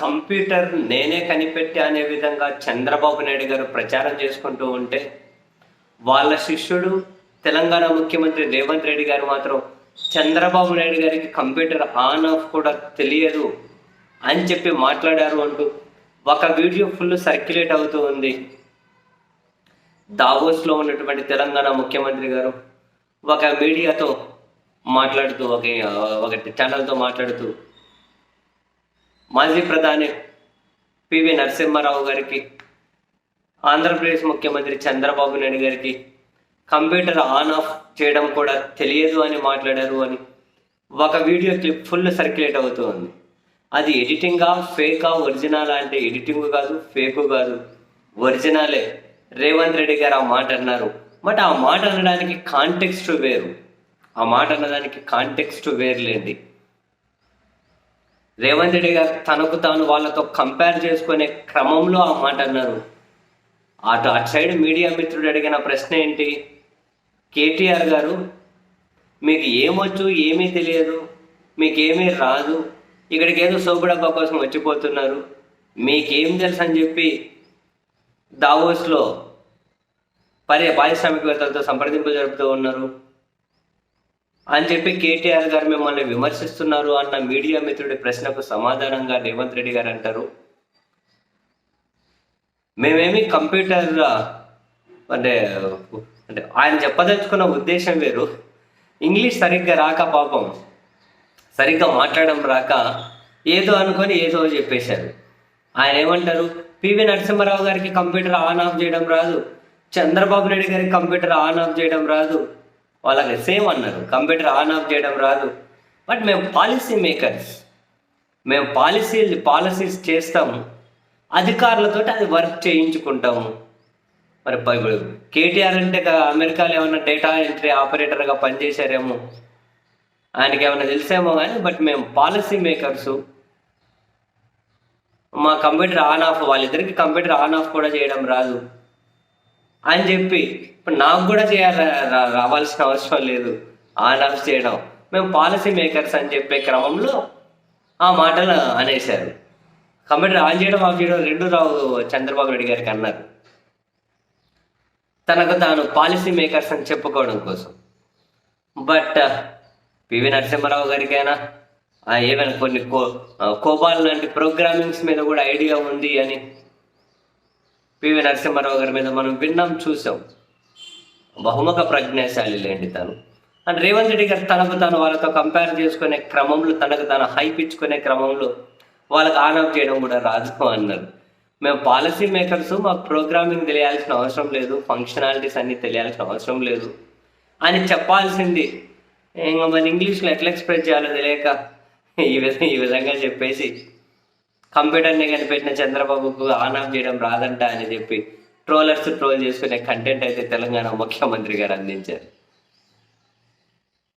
Computer నేనే కనిపెట్టా అనే విధంగా చంద్రబాబు నాయుడు గారు ప్రచారం చేసుకుంటూ ఉంటే వాళ్ళ శిష్యుడు తెలంగాణ ముఖ్యమంత్రి రేవంత్ రెడ్డి గారు మాత్రం చంద్రబాబు నాయుడు గారికి కంప్యూటర్ ఆన్ ఆఫ్ కూడా తెలియదు అని చెప్పి మాట్లాడారు అంటూ ఒక వీడియో ఫుల్ సర్క్యులేట్ అవుతూ ఉంది. దావోస్లో ఉన్నటువంటి తెలంగాణ ముఖ్యమంత్రి గారు ఒక మీడియాతో మాట్లాడుతూ ఒక ఒక ఛానల్తో మాట్లాడుతూ మాజీ ప్రధాని పివి నరసింహారావు గారికి ఆంధ్రప్రదేశ్ ముఖ్యమంత్రి చంద్రబాబు నాయుడు గారికి కంప్యూటర్ ఆన్ ఆఫ్ చేయడం కూడా తెలియదు అని మాట్లాడారు అని ఒక వీడియో క్లిప్ ఫుల్ సర్క్యులేట్ అవుతూ ఉంది అది ఎడిటింగా ఫేకా ఒరిజినల్ అంటే ఎడిటింగ్ కాదు ఫేకు కాదు ఒరిజినలే. రేవంత్ రెడ్డి గారు ఆ మాట అన్నారు. బట్ ఆ మాట అనడానికి కాంటెక్స్ట్ వేరు. ఆ మాట అన్నదానికి కాంటెక్స్ట్ వేరులేండి. రేవంత్ రెడ్డి గారు తనకు తాను వాళ్ళతో కంపేర్ చేసుకునే క్రమంలో ఆ మాట అన్నారు. అటు అటు సైడ్ మీడియా మిత్రుడు అడిగిన ప్రశ్న ఏంటి? కేటీఆర్ గారు మీకు ఏమొచ్చు ఏమీ తెలియదు మీకేమీ రాదు ఇక్కడికి ఏదో సోపుడబ్బా కోసం వచ్చిపోతున్నారు మీకేం తెలుసు అని చెప్పి దావోస్లో పర్య పారిశ్రామికవేత్తలతో సంప్రదింపు జరుపుతూ ఉన్నారు. అని చెప్పి కేటీఆర్ గారు మిమ్మల్ని విమర్శిస్తున్నారు అన్న మీడియా మిత్రుడి ప్రశ్నకు సమాధానంగా రేవంత్ రెడ్డి గారు అంటారు. మేమేమి కంప్యూటర్ అంటే అంటే ఆయన చెప్పదలుచుకున్న ఉద్దేశం వేరు. ఇంగ్లీష్ సరిగ్గా రాక పాపం సరిగ్గా మాట్లాడడం రాక ఏదో అనుకొని ఏదో చెప్పేశారు. ఆయన ఏమంటారు? పివి నరసింహారావు గారికి కంప్యూటర్ ఆన్ ఆఫ్ చేయడం రాదు. చంద్రబాబు నాయుడు గారికి కంప్యూటర్ ఆన్ ఆఫ్ చేయడం రాదు. వాళ్ళకి సేమ్ అన్నారు. కంప్యూటర్ ఆన్ ఆఫ్ చేయడం రాదు. బట్ మేము పాలసీ మేకర్స్ మేము పాలసీ పాలసీస్ చేస్తాము. అధికారులతో అది వర్క్ చేయించుకుంటాము. మరి కేటీఆర్ అంటే అమెరికాలో ఏమైనా డేటా ఎంట్రీ ఆపరేటర్గా పనిచేశారేమో? ఆయనకి ఏమైనా తెలిసేమో కానీ బట్ మేము పాలసీ మేకర్స్ మా కంప్యూటర్ ఆన్ ఆఫ్ వాళ్ళిద్దరికి కంప్యూటర్ ఆన్ ఆఫ్ కూడా చేయడం రాదు. అని చెప్పి ఇప్పుడు నాకు కూడా చేయాలి రావాల్సిన అవసరం లేదు. ఆన్ ఆఫ్ చేయడం. మేము పాలసీ మేకర్స్ అని చెప్పే క్రమంలో ఆ మాటలు అనేశారు. కంప్యూటర్ ఆన్ చేయడం ఆఫ్ చేయడం రెండు రావు చంద్రబాబు నాయుడు గారికి అన్నారు. తనకు తాను పాలసీ మేకర్స్ అని చెప్పుకోవడం కోసం. బట్ పివి uh, నరసింహారావు గారికైనా ఏమైనా కొన్ని కో ఆ, కోబాల్ లాంటి ప్రోగ్రామింగ్స్ మీద కూడా ఐడియా ఉంది అని పివి నరసింహారావు గారి మీద మనం విన్నాం చూసాం. బహుముఖ ప్రజ్ఞాశాలి లేండి తను. అండ్ రేవంత్ రెడ్డి గారు తనకు తాను వాళ్ళతో కంపేర్ చేసుకునే క్రమంలో తనకు తాను హైప్ ఇచ్చుకునే క్రమంలో వాళ్ళకి ఆన్ ఆఫ్ చేయడం కూడా రాదు అన్నారు. మేము పాలసీ మేకర్స్ మా ప్రోగ్రామింగ్ తెలియాల్సిన అవసరం లేదు ఫంక్షనాలిటీస్ అన్ని తెలియాల్సిన అవసరం లేదు అని చెప్పాల్సింది. ఇంకా మన ఇంగ్లీష్లో ఎట్లా ఎక్స్ప్రెస్ చేయాలో తెలియక ఈ విధంగా ఈ విధంగా చెప్పేసి కంప్యూటర్ని కనిపెట్టిన చంద్రబాబుకు ఆన్ ఆఫ్ చేయడం రాదంట అని చెప్పి ట్రోలర్స్ ట్రోల్ చేసుకునే కంటెంట్ అయితే తెలంగాణ ముఖ్యమంత్రి గారు అందించారు.